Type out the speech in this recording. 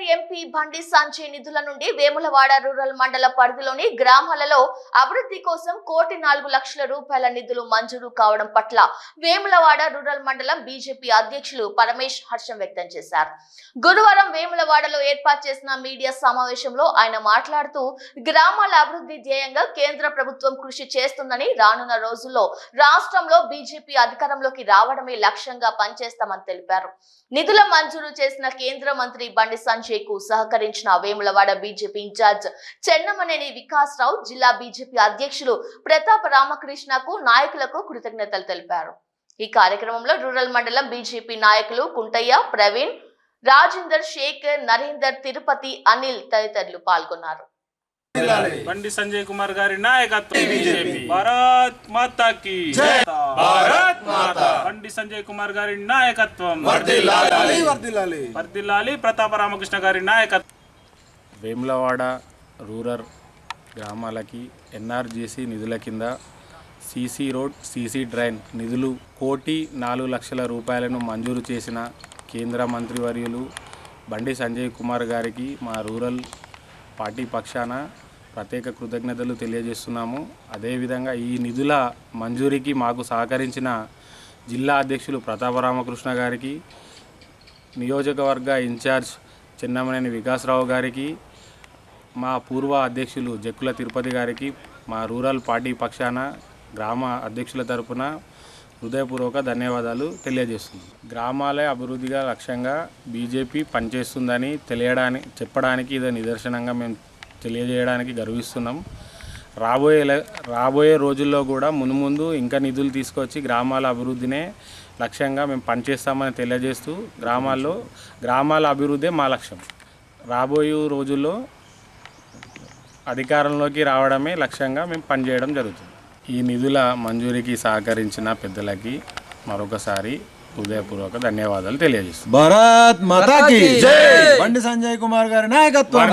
మాజీ ఎంపీ బండి సంజయ్ నిధుల నుండి వేములవాడ రూరల్ మండల పరిధిలోని గ్రామాలలో అభివృద్ధి కోసం కోటి నాలుగు లక్షల రూపాయల నిధులు మంజూరు కావడం పట్ల వేములవాడ రూరల్ మండలం బీజేపీ అధ్యక్షులు పరమేష్ హర్షం వ్యక్తం చేశారు. గురువారం వేములవాడలో ఏర్పాటు చేసిన మీడియా సమావేశంలో ఆయన మాట్లాడుతూ గ్రామాల అభివృద్ధి ధ్యేయంగా కేంద్ర ప్రభుత్వం కృషి చేస్తుందని రానున్న రోజుల్లో రాష్ట్రంలో బీజేపీ అధికారంలోకి రావడమే లక్ష్యంగా పనిచేస్తామని తెలిపారు. నిధుల మంజూరు చేసిన కేంద్ర మంత్రి బండి సంజయ్ కు సహకరించిన వేములవాడ బీజేపీ ఇన్ఛార్జ్ చెన్నమనేని వికాస్ రావు జిల్లా బీజేపీ అధ్యక్షులు ప్రతాప్ రామకృష్ణకు నాయకులకు కృతజ్ఞతలు తెలిపారు. ఈ కార్యక్రమంలో రూరల్ మండలం బీజేపీ నాయకులు కుంటయ్య ప్రవీణ్ రాజేందర్ షేక్ నరేందర్ తిరుపతి అనిల్ తదితరులు పాల్గొన్నారు. బండి సంజయ్ కుమార్ గారి నాయకత్వం బీజేపీ. భారత్ మాతా కి భారత్ మాతా. బండి సంజయ్ కుమార్ గారి నాయకత్వం. వర్దిల్లాలి. ప్రతాప రామకృష్ణ గారి నాయకత్వం. వేములవాడ రూరల్ గ్రామాలకి ఎన్ఆర్జీసీ నిధుల కింద సీసీ రోడ్ సీసీ డ్రైన్ నిధులు కోటి నాలుగు లక్షల రూపాయలను మంజూరు చేసిన కేంద్ర మంత్రివర్యులు బండి సంజయ్ కుమార్ గారికి మా రూరల్ పార్టీ పక్షాన ప్రత్యేక కృతజ్ఞతలు తెలియజేస్తున్నాము. అదేవిధంగా ఈ నిధుల మంజూరీకి మాకు సహకరించిన జిల్లా అధ్యక్షులు ప్రతాప రామకృష్ణ గారికి నియోజకవర్గ ఇన్ఛార్జ్ చిన్నమనేని వికాసరావు గారికి మా పూర్వ అధ్యక్షులు జక్కుల తిరుపతి గారికి మా రూరల్ పార్టీ పక్షాన గ్రామ అధ్యక్షుల తరపున హృదయపూర్వక ధన్యవాదాలు తెలియజేస్తుంది. గ్రామాలే అభివృద్ధిగా లక్ష్యంగా బీజేపీ పనిచేస్తుందని తెలియడానికి చెప్పడానికి ఇది నిదర్శనంగా మేము తెలియజేయడానికి గర్విస్తున్నాం. రాబోయే రాబోయే రోజుల్లో కూడా మునుముందు ఇంకా నిధులు తీసుకొచ్చి గ్రామాల అభివృద్ధినే లక్ష్యంగా మేము పనిచేస్తామని తెలియజేస్తూ గ్రామాల్లో గ్రామాల అభివృద్ధే మా లక్ష్యం. రాబోయే రోజుల్లో అధికారంలోకి రావడమే లక్ష్యంగా మేము పనిచేయడం జరుగుతుంది. ఈ నిధుల మంజూరీకి సహకరించిన పెద్దలకి మరొకసారి హృదయపూర్వక ధన్యవాదాలు తెలియజేస్తున్నాను భారత్ మాతా కి బండి సంజయ్ కుమార్ గారి నాయకత్వం.